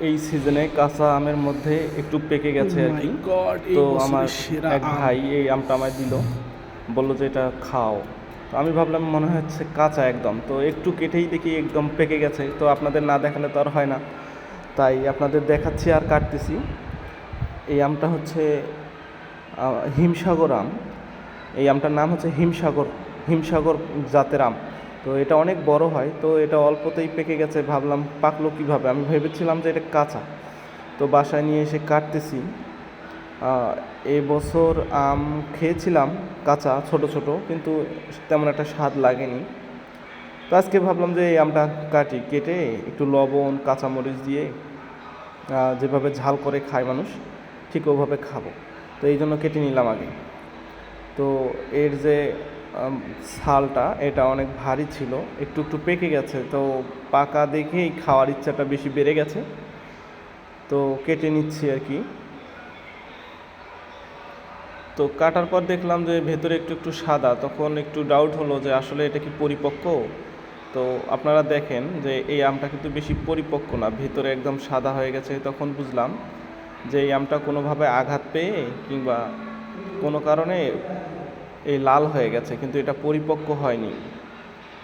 এই সিজনে কাঁচা আমের মধ্যে একটু পেকে গেছে আর কি। Oh তো আমার এক ভাই এই আমটা আমায় দিল। বলল যে এটা খাও। তো আমি ভাবলাম মনে হচ্ছে কাঁচা একদম। তো একটু কেটেই দেখি একদম পেকে গেছে। তো আপনাদের না দেখালে তো আর হয় না। তাই আপনাদের দেখাচ্ছি আর কাটতেছি। এই আমটা হচ্ছে হিমসাগর আম। এই আমটার নাম হচ্ছে হিমসাগর হিমসাগর জাতের আম। তো এটা অনেক বড় হয় তো এটা অল্পতেই পেকে গেছে ভাবলাম পাকলো কীভাবে? আমি ভেবেছিলাম যে এটা কাঁচা। তো বাসায় নিয়ে এসে কাটতেছি। আহ, এই বছর আম খেয়েছিলাম কাঁচা ছোট ছোট কিন্তু তেমন একটা স্বাদ লাগেনি। তো আজকে ভাবলাম যে এই আমটা কাটি কেটে একটু লবণ কাঁচামরিচ দিয়ে যেভাবে ঝাল করে খায় মানুষ ঠিক ওভাবে খাব। তো এই জন্য কেটে নিলাম আগে। তো এর যে ছালটা, এটা অনেক ভারী ছিল। একটু একটু পেকে গেছে, তো পাকা দেখেই খাওয়ার ইচ্ছাটা বেশি বেড়ে গেছে। তো কেটে নিচ্ছি আর কি। তো কাটার পর দেখলাম যে ভেতরে একটু একটু সাদা, তখন একটু ডাউট হলো যে আসলে এটা কি পরিপক্ক? তো আপনারা দেখেন যে এই আমটা কিন্তু বেশি পরিপক্ক না, ভেতরে একদম সাদা হয়ে গেছে, তখন বুঝলাম যে এই আমটা কোনোভাবে আঘাত পেয়ে কিংবা কোনো কারণে এই লাল হয়ে গেছে, কিন্তু এটা পরিপক্ক হয়নি।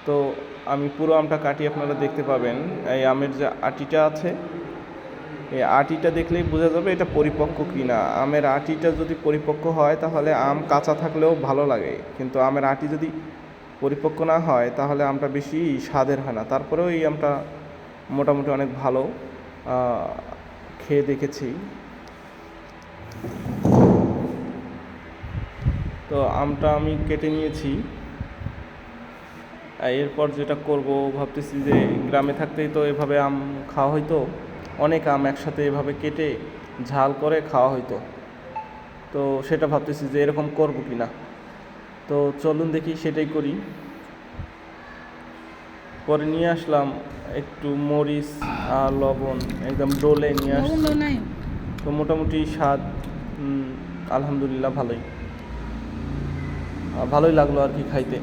তো আমি পুরো আমটা কাটিয়ে আপনারা দেখতে পাবেন, এই আমের যে আটিটা আছে, এই আটিটা দেখলেই বোঝা যাবে এটা পরিপক্ক কি না আমের আটিটা যদি পরিপক্ক হয়, তাহলে আম কাঁচা থাকলেও ভালো লাগে। কিন্তু আমের আটি যদি পরিপক্ক না হয়, তাহলে আমটা বেশি স্বাদের হয় না। তারপরেও এই আমটা মোটামুটি অনেক ভালো খেয়ে দেখেছি। তো আমটা আমি কেটে নিয়েছি। আর এরপর যেটা করব ভাবতেছি যে গ্রামে থাকতেই তো এভাবে আম খাওয়া হইতো। অনেক আম একসাথে এভাবে কেটে ঝাল করে খাওয়া হইতো। তো সেটা ভাবতেছি যে এরকম করব কি না তো চলুন দেখি সেটাই করি। পরে নিয়ে আসলাম একটু মরিচ আর লবণ একদম ডোলে নিয়ে আসলাম তো মোটামুটি স্বাদ আলহামদুলিল্লাহ ভালোই। ভালোই লাগল আর কি খাইতে।